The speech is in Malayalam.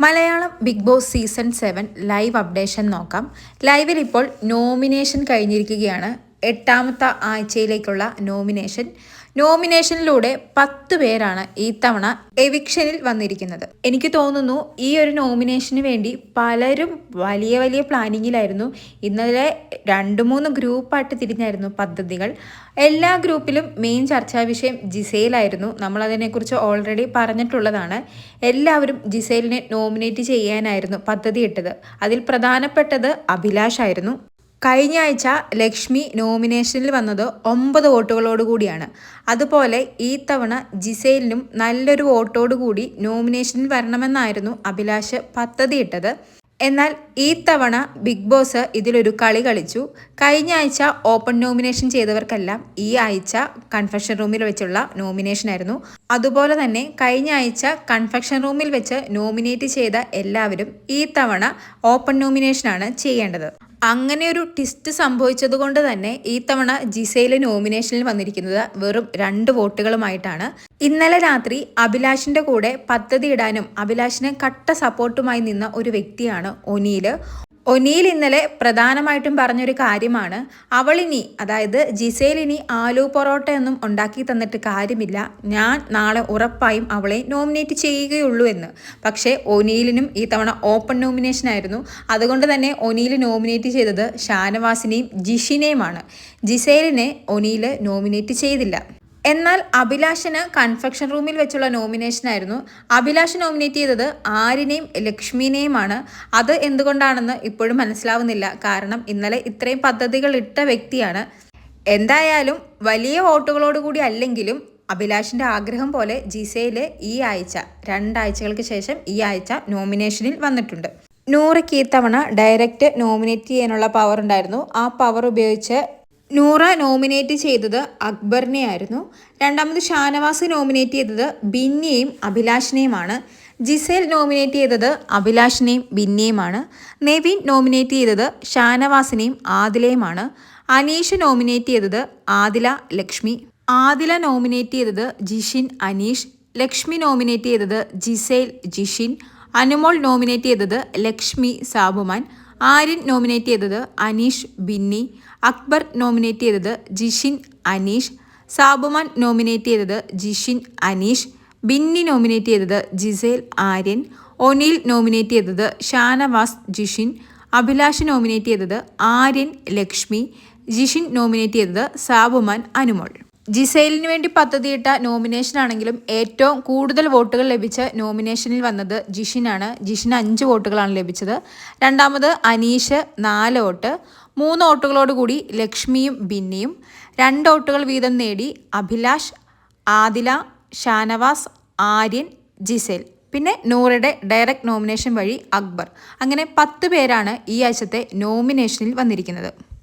Malayalam Bigg Boss season seven live updation നോക്കാം. ലൈവിൽ ഇപ്പോൾ നോമിനേഷൻ കഴിഞ്ഞിരിക്കുകയാണ്. എട്ടാമത്തെ ആഴ്ചയിലേക്കുള്ള നോമിനേഷൻ. നോമിനേഷനിലൂടെ പത്ത് പേരാണ് ഈ തവണ എവിക്ഷനിൽ വന്നിരിക്കുന്നത്. എനിക്ക് തോന്നുന്നു ഈ ഒരു നോമിനേഷന് വേണ്ടി പലരും വലിയ വലിയ പ്ലാനിങ്ങിലായിരുന്നു. ഇന്നലെ രണ്ട് മൂന്ന് ഗ്രൂപ്പായിട്ട് തിരിഞ്ഞായിരുന്നു പദ്ധതികൾ. എല്ലാ ഗ്രൂപ്പിലും മെയിൻ ചർച്ചാ വിഷയം ജിസയിലായിരുന്നു നമ്മൾ അതിനെക്കുറിച്ച് ഓൾറെഡി പറഞ്ഞിട്ടുള്ളതാണ്. എല്ലാവരും ജിസേലിനെ നോമിനേറ്റ് ചെയ്യാനായിരുന്നു പദ്ധതി ഇട്ടത് അതിൽ പ്രധാനപ്പെട്ടത് അഭിലാഷായിരുന്നു കഴിഞ്ഞ ആഴ്ച ലക്ഷ്മി നോമിനേഷനിൽ വന്നത് ഒമ്പത് വോട്ടുകളോടുകൂടിയാണ് അതുപോലെ ഈ തവണ ജിസേലിനും നല്ലൊരു വോട്ടോടുകൂടി നോമിനേഷനിൽ വരണമെന്നായിരുന്നു അഭിലാഷ് പദ്ധതിയിട്ടത്. എന്നാൽ ഈ തവണ ബിഗ് ബോസ് ഇതിലൊരു കളി കളിച്ചു. കഴിഞ്ഞ ആഴ്ച ഓപ്പൺ നോമിനേഷൻ ചെയ്തവർക്കെല്ലാം ഈ ആഴ്ച കൺഫെഷൻ റൂമിൽ വെച്ചുള്ള നോമിനേഷൻ ആയിരുന്നു അതുപോലെ തന്നെ കഴിഞ്ഞ ആഴ്ച കൺഫെക്ഷൻ റൂമിൽ വെച്ച് നോമിനേറ്റ് ചെയ്ത എല്ലാവരും ഈ തവണ ഓപ്പൺ നോമിനേഷനാണ് ചെയ്യേണ്ടത്. അങ്ങനെ ഒരു ട്വിസ്റ്റ് സംഭവിച്ചത് കൊണ്ട് തന്നെ ഈ തവണ ജിസയിലെ നോമിനേഷനിൽ വന്നിരിക്കുന്നത് വെറും രണ്ട് വോട്ടുകളുമായിട്ടാണ്. ഇന്നലെ രാത്രി അഭിലാഷിന്റെ കൂടെ പദ്ധതി ഇടാനും അഭിലാഷിന് കട്ട സപ്പോർട്ടുമായി നിന്ന ഒരു വ്യക്തിയാണ് ഒനീൽ. ഒനീൽ ഇന്നലെ പ്രധാനമായിട്ടും പറഞ്ഞൊരു കാര്യമാണ്. അവളിനി അതായത് ജിസേലിനി ആലു പൊറോട്ട ഒന്നും ഉണ്ടാക്കി തന്നിട്ട് കാര്യമില്ല. ഞാൻ നാളെ ഉറപ്പായും അവളെ നോമിനേറ്റ് ചെയ്യുകയുള്ളൂ എന്ന്. പക്ഷേ ഒനീലിനും ഈ തവണ ഓപ്പൺ നോമിനേഷൻ ആയിരുന്നു. അതുകൊണ്ട് തന്നെ ഒനീൽ നോമിനേറ്റ് ചെയ്തത് ഷാനവാസിനെയും ജിഷിനെയുമാണ്. ജിസേലിനെ ഒനീൽ നോമിനേറ്റ് ചെയ്തില്ല. എന്നാൽ അഭിലാഷിന് കൺഫെക്ഷൻ റൂമിൽ വെച്ചുള്ള നോമിനേഷൻ ആയിരുന്നു. അഭിലാഷ് നോമിനേറ്റ് ചെയ്തത് ആരിനെയും ലക്ഷ്മിനെയുമാണ്. അത് എന്തുകൊണ്ടാണെന്ന് ഇപ്പോഴും മനസ്സിലാവുന്നില്ല. കാരണം ഇന്നലെ ഇത്രയും പദ്ധതികൾ ഇട്ട വ്യക്തിയാണ്. എന്തായാലും വലിയ വോട്ടുകളോട് കൂടി അല്ലെങ്കിലും അഭിലാഷിന്റെ ആഗ്രഹം പോലെ ജിസയിൽ ഈ ആഴ്ച രണ്ടാഴ്ചകൾക്ക് ശേഷം ഈ ആഴ്ച നോമിനേഷനിൽ വന്നിട്ടുണ്ട്. നൂറയ്ക്ക് ഇത്തവണ ഡയറക്റ്റ് നോമിനേറ്റ് ചെയ്യാനുള്ള പവർ ഉണ്ടായിരുന്നു. ആ പവർ ഉപയോഗിച്ച് നൂറ നോമിനേറ്റ് ചെയ്തത് അക്ബറിനെയായിരുന്നു. രണ്ടാമത് ഷാനവാസ് നോമിനേറ്റ് ചെയ്തത് ബിന്നിയെയും അഭിലാഷിനെയുമാണ്. ജിസേൽ നോമിനേറ്റ് ചെയ്തത് അഭിലാഷിനെയും ബിന്നിയുമാണ് നെവിൻ നോമിനേറ്റ് ചെയ്തത് ഷാനവാസിനെയും ആദിലയുമാണ് അനീഷ് നോമിനേറ്റ് ചെയ്തത് ആദില ലക്ഷ്മി. ആദില നോമിനേറ്റ് ചെയ്തത് ജിഷിൻ അനീഷ്. ലക്ഷ്മി നോമിനേറ്റ് ചെയ്തത് ജിസേൽ ജിഷിൻ. അനുമോൾ നോമിനേറ്റ് ചെയ്തത് ലക്ഷ്മി സാബുമാൻ. ആര്യൻ നോമിനേറ്റ് ചെയ്തത് അനീഷ് ബിന്നി അക്ബർ നോമിനേറ്റ് ചെയ്തത് ജിഷിൻ അനീഷ് സാബുമാൻ നോമിനേറ്റ് ചെയ്തത് ജിഷിൻ അനീഷ് ബിന്നി നോമിനേറ്റ് ചെയ്തത് ജിസേൽ ആര്യൻ ഒനീൽ നോമിനേറ്റ് ചെയ്തത് ഷാനവാസ് ജിഷിൻ അഭിലാഷ് നോമിനേറ്റ് ചെയ്തത് ആര്യൻ ലക്ഷ്മി ജിഷിൻ നോമിനേറ്റ് ചെയ്തത് സാബുമാൻ അനുമോൾ. ജിസൈലിന് വേണ്ടി പദ്ധതിയിട്ട നോമിനേഷൻ ആണെങ്കിലും ഏറ്റവും കൂടുതൽ വോട്ടുകൾ ലഭിച്ച നോമിനേഷനിൽ വന്നത് ജിഷിനാണ്. ജിഷിന് അഞ്ച് വോട്ടുകളാണ് ലഭിച്ചത്. രണ്ടാമത് അനീഷ് നാല് വോട്ട്. മൂന്ന് വോട്ടുകളോടുകൂടി ലക്ഷ്മിയും ബിന്നിയും. രണ്ട് വോട്ടുകൾ വീതം നേടി അഭിലാഷ് ആദില ഷാനവാസ് ആര്യൻ ജിസേൽ. പിന്നെ നൂറയുടെ ഡയറക്റ്റ് നോമിനേഷൻ വഴി അക്ബർ. അങ്ങനെ പത്ത് പേരാണ് ഈ ആഴ്ചത്തെ നോമിനേഷനിൽ വന്നിരിക്കുന്നത്.